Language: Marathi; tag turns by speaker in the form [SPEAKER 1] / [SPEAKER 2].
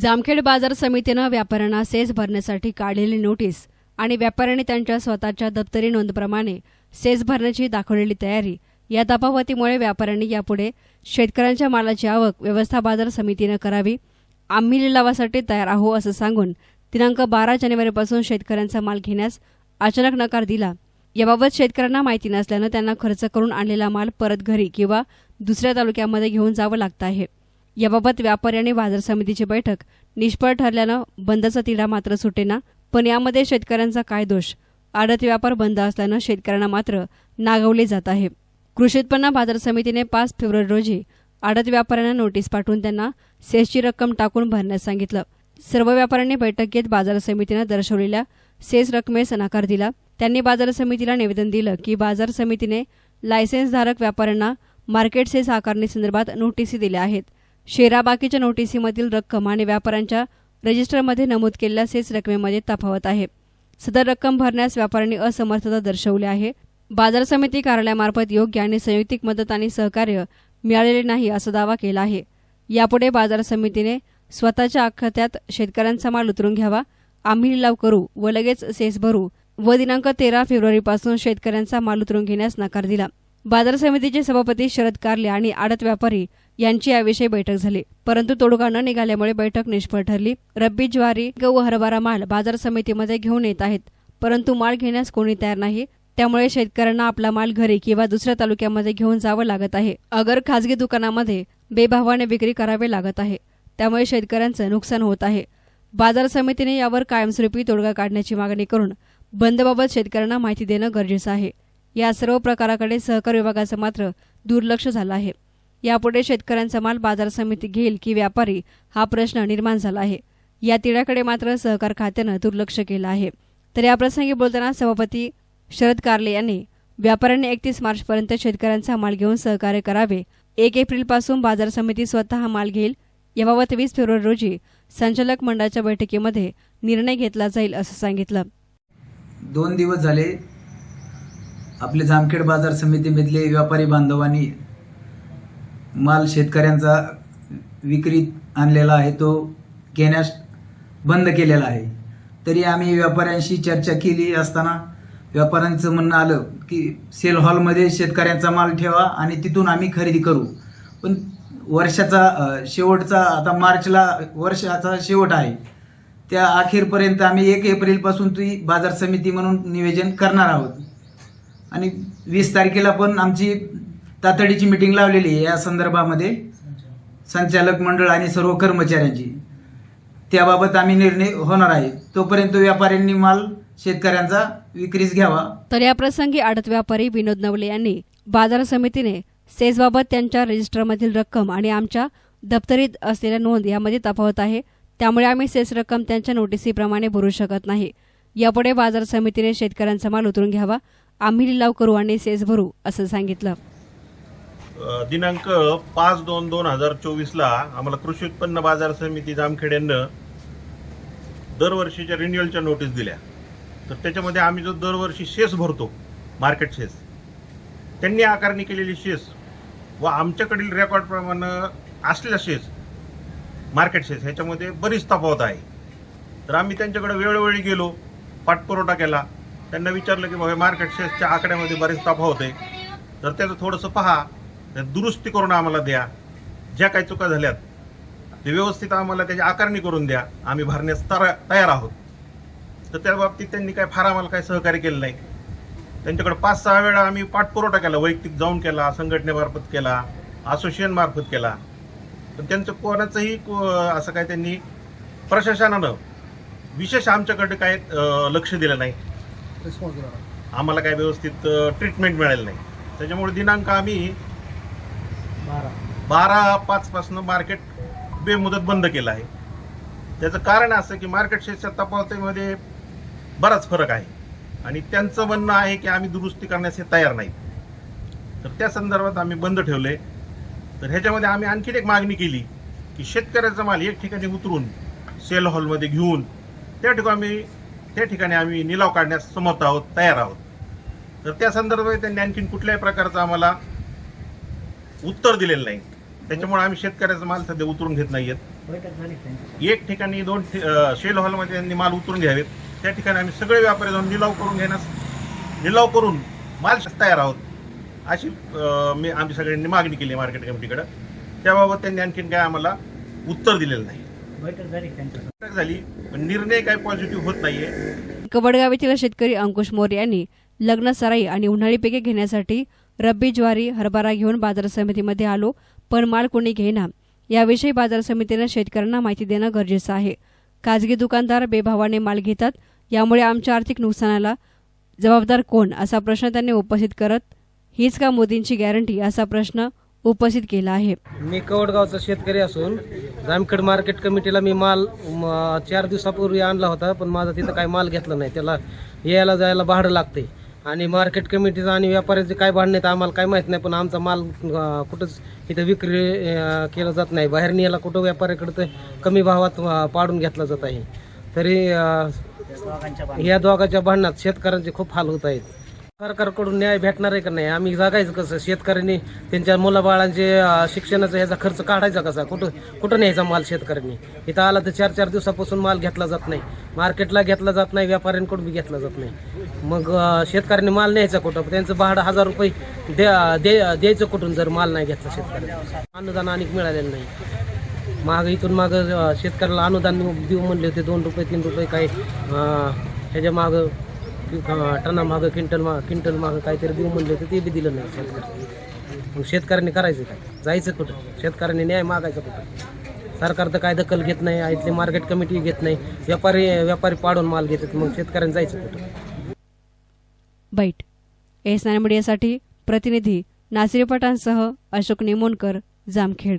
[SPEAKER 1] जामखेड बाजार समितीनं व्यापाऱ्यांना सेस भरण्यासाठी काढलेली नोटीस आणि व्यापाऱ्यांनी त्यांच्या स्वतःच्या दप्तरी नोंदप्रमाणे सेस भरण्याची दाखवलेली तयारी. या तफावतीमुळे व्यापाऱ्यांनी यापुढे शेतकऱ्यांच्या मालाची आवक व्यवस्था बाजार समितीनं करावी आम्ही लिलावासाठी तयार आहो असं सांगून दिनांक बारा जानेवारीपासून शेतकऱ्यांचा माल घेण्यास अचानक नकार दिला. याबाबत शेतकऱ्यांना माहिती नसल्यानं त्यांना खर्च करून आणलेला माल परत घरी किंवा दुसऱ्या तालुक्यामध्ये घेऊन जावं लागत आहे. याबाबत व्यापारी आणि बाजार समितीची बैठक निष्फळ ठरल्यानं बंदचा तिढा मात्र सुटेना पण यामध्ये शेतकऱ्यांचा काय दोष? आडत व्यापार बंद असल्यानं शेतकऱ्यांना मात्र नागवले जात आहे. कृषी उत्पन्न बाजार समितीने पाच फेब्रुवारी रोजी आडत व्यापाऱ्यांना नोटीस पाठवून त्यांना सेसची रक्कम टाकून भरण्यास सांगितलं. सर्व व्यापाऱ्यांनी बैठक घेत बाजार समितीनं दर्शवलेल्या सेस रकमेस नकार दिला. त्यांनी बाजार समितीला निवेदन दिलं की बाजार समितीने लायसेन्सधारक व्यापाऱ्यांना मार्केट सेस आकारणीसंदर्भात नोटीसी दिल्या आहेत. शेराबाकीच्या नोटिसीमधील रक्कम आणि व्यापाऱ्यांच्या रजिस्टरमध्ये नमूद केलेल्या सेस रकमेमध्ये तफावत आहे. सदर रक्कम भरण्यास व्यापाऱ्यांनी असमर्थता दर्शवली आहे. बाजार समिती कार्यालयामार्फत योग्य आणि संयुक्तिक मदत आणि सहकार्य मिळालेले नाही असा दावा केला आहे. यापुढे बाजार समितीने स्वतःच्या खात्यात शेतकऱ्यांचा माल उतरून घ्यावा. आम्ही लिलाव करू व लगेच सेस भरू व दिनांक तेरा फेब्रुवारीपासून शेतकऱ्यांचा माल उतरून घेण्यास नकार दिला. बाजार समितीचे सभापती शरद कारले आणि आडत व्यापारी यांची याविषयी बैठक झाली. परंतु तोडगा न निघाल्यामुळे बैठक निष्फळ ठरली. रब्बी ज्वारी गहू हरभरा माल बाजार समितीमध्ये घेऊन येत आहेत. परंतु माल घेण्यास कोणी तयार नाही. त्यामुळे शेतकऱ्यांना आपला माल घरी किंवा दुसऱ्या तालुक्यामध्ये घेऊन जावं लागत आहे. अगर खासगी दुकानामध्ये बेभावाने विक्री करावी लागत आहे. त्यामुळे शेतकऱ्यांचं नुकसान होत आहे. बाजार समितीने यावर कायमस्वरूपी तोडगा काढण्याची मागणी करून बंदबाबत शेतकऱ्यांना माहिती देणं गरजेचं आहे. या सर्व प्रकाराकडे सहकार विभागाचं मात्र दुर्लक्ष झालं आहे. यापुढे शेतकऱ्यांचा माल बाजार समिती घेईल की व्यापारी हा प्रश्न निर्माण झाला आहे. या तिढ्याकडे मात्र सहकार खात्यानं दुर्लक्ष केलं आहे. तर याप्रसंगी बोलताना सभापती शरद कारले यांनी व्यापाऱ्यांनी एकतीस मार्चपर्यंत शेतकऱ्यांचा माल घेऊन सहकार्य करावे. एक एप्रिलपासून बाजार समिती स्वतः माल घेईल. याबाबत वीस फेब्रुवारी रोजी संचालक मंडळाच्या बैठकीमध्ये निर्णय घेतला जाईल असं सांगितलं.
[SPEAKER 2] दोन दिवस झाले आपले जामखेड बाजार समितीमधले व्यापारी बांधवांनी माल शेतकऱ्यांचा विक्रीत आणलेला आहे तो घेण्यास बंद केलेला आहे. तरी आम्ही व्यापाऱ्यांशी चर्चा केली असताना व्यापाऱ्यांचं म्हणणं आलं की सेल हॉलमध्ये शेतकऱ्यांचा माल ठेवा आणि तिथून आम्ही खरेदी करू. पण वर्षाचा शेवटचा आता मार्चला वर्षाचा शेवट आहे. त्या अखेरपर्यंत आम्ही एक एप्रिलपासून ती बाजार समिती म्हणून नियोजन करणार आहोत. आणि वीस तारखेला पण आमची तातडीची मिटिंग लावलेली आहे या संदर्भामध्ये. संचालक मंडळ आणि सर्व कर्मचाऱ्यांची. त्याबाबत आम्ही निर्णय होणार आहे. तोपर्यंत व्यापाऱ्यांनी माल शेतकऱ्यांचा विक्रीस घ्यावा.
[SPEAKER 1] तर या प्रसंगी आडत व्यापारी विनोद नवले यांनी बाजार समितीने सेजबाबत त्यांच्या रजिस्टरमधील रक्कम आणि आमच्या दप्तरीत असलेल्या नोंद यामध्ये तफावत आहे. त्यामुळे आम्ही सेस रक्कम त्यांच्या नोटिसीप्रमाणे भरू शकत नाही. यापुढे बाजार समितीने शेतकऱ्यांचा माल उतरून घ्यावा. आम्ही लिलाव करू आणि सेस भरू असं सांगितलं.
[SPEAKER 3] दिनांक पाच दोन दोन हजार चोवीसला आम्हाला कृषी उत्पन्न बाजार समिती जामखेड यांनं दरवर्षीच्या रिन्युअलच्या नोटीस दिल्या. तर त्याच्यामध्ये आम्ही जो दरवर्षी शेस भरतो मार्केट शेस त्यांनी आकारणी केलेली शेस व आमच्याकडील रेकॉर्डप्रमाणे असलेला शेस मार्केट शेस ह्याच्यामध्ये बरीच तफावत आहे. तर आम्ही त्यांच्याकडे वेळोवेळी गेलो पाठपुरवठा केला. त्यांना विचारलं की बाबा मार्केट शेसच्या आकड्यामध्ये बरीच तफावत आहे. तर त्याचं थोडंसं पहा. त्यात दुरुस्ती करून आम्हाला द्या. ज्या काही चुका झाल्यात ते व्यवस्थित आम्हाला त्याची आकारणी करून द्या. आम्ही भरण्यास तरा तयार आहोत. तर त्या बाबतीत त्यांनी काय फार आम्हाला काही सहकार्य केलं नाही. त्यांच्याकडे पाच सहा वेळा आम्ही पाठपुरवठा केला वैयक्तिक जाऊन केला संघटनेमार्फत केला असोसिएशन मार्फत केला. पण त्यांचं कोणाचंही को- असं काय त्यांनी प्रशासनानं विशेष आमच्याकडे काय लक्ष दिलं नाही. आम्हाला काय व्यवस्थित ट्रीटमेंट मिळाली नाही. त्याच्यामुळे दिनांक आम्ही बारा पाचपासनं मार्केट बेमुदत बंद केलं आहे. त्याचं कारण असं की मार्केट शेअरच्या तफावतीमध्ये बराच फरक आहे. आणि त्यांचं म्हणणं आहे की आम्ही दुरुस्ती करण्यास हे तयार नाही तर त्या संदर्भात आम्ही बंद ठेवले. तर ह्याच्यामध्ये आम्ही आणखीन एक मागणी केली की शेतकऱ्याचा माल एक ठिकाणी उतरून सेल हॉलमध्ये घेऊन त्या ठिकाणी त्या ठिकाणी आम्ही निलाव काढण्यास समर्थ आहोत तयार आहोत. तर त्या संदर्भात त्यांनी आणखीन कुठल्याही प्रकारचं आम्हाला उत्तर दिलेलं नाही. त्याच्यामुळे आम्ही शेतकऱ्याचा माल सध्या उतरून घेत नाहीयेत. एक ठिकाणी दोन शेल हॉलमध्ये त्यांनी माल उतरून घ्यावेत. त्या ठिकाणी आम्ही सगळे व्यापारी जाऊन निलाव करून घेण्यास निलाव करून माल तयार आहोत. अशी मी आम्ही सगळ्यांनी मागणी केली मार्केट कमिटीकडे त्याबाबत त्यांनी आणखीन काय आम्हाला उत्तर दिलेलं नाही. बैठक झाली पण निर्णय काय पॉझिटिव्ह होत नाहीये.
[SPEAKER 1] कवडगाव येथील शेतकरी अंकुश मोरे यांनी लग्न सराई आणि उन्हाळी पिके घेण्यासाठी रब्बी ज्वारी हरभरा घेऊन बाजार समितीमध्ये आलो पण माल कोणी घेईना. याविषयी बाजार समितीनं शेतकऱ्यांना माहिती देणं गरजेचं आहे. खाजगी दुकानदार बेभावाने माल घेतात यामुळे आमच्या आर्थिक नुकसानाला जबाबदार कोण असा प्रश्न त्यांनी उपस्थित करत हीच का मोदींची गॅरंटी असा प्रश्न उपस्थित केला आहे.
[SPEAKER 4] मी कवडगावचा शेतकरी असून जामखेड मार्केट कमिटीला मी माल चार दिवसापूर्वी आणला होता पण माझा तिथं काही माल घेतला नाही. त्याला यायला जायला भाडं लागते आणि मार्केट कमिटीचं आणि व्यापाऱ्याचे काय भाडं नाही तर आम्हाला काय माहीत नाही पण आमचा माल अं, कुठंच इथं विक्री अं, केला जात नाही. बाहेर न्यायला कुठं व्यापाऱ्याकडे तर कमी भावात अं, पाडून घेतला जात आहे. तरी अं, या दोघांच्या भांडणात शेतकऱ्यांचे खूप हाल होत आहेत. सरकारकडून न्याय भेटणार आहे का नाही? आम्ही जगायचं कसं? शेतकऱ्यांनी त्यांच्या मुलाबाळांचे शिक्षणाचा ह्याचा खर्च काढायचा कसा? कुठं कुठं न्यायचा माल शेतकऱ्यांनी? इथं आला तर चार चार दिवसापासून माल घेतला जात नाही. मार्केटला घेतला जात नाही व्यापाऱ्यांकडून बी घेतला जात नाही. मग शेतकऱ्यांनी माल न्यायचा कुठं? त्यांचं भाडं हजार रुपये द्या दे द्यायचं कुठून जर माल नाही घेतला शेतकऱ्यांना? अनुदान अनेक मिळालेलं नाही. माग इथून माग शेतकऱ्याला अनुदान देऊ म्हणले होते दोन रुपये तीन रुपये काही ह्याच्या मागं टनामागं क्विंटल माग क्विंटल मागं काहीतरी देऊ म्हणले तर ते बी दिलं नाही शेतकऱ्यांनी. मग शेतकऱ्यांनी करायचं काय? जायचं कुठं? शेतकऱ्यांनी न्याय मागायचा कुठं? सरकार तर काय दखल घेत नाही इथली मार्केट कमिटी घेत नाही व्यापारी व्यापारी पाडून माल घेतात मग शेतकऱ्यांनी जायचं कुठं?
[SPEAKER 1] बैठ. एस नाईन मीडियासाठी प्रतिनिधी नासिर पटांसह अशोक निमोणकर जामखेड.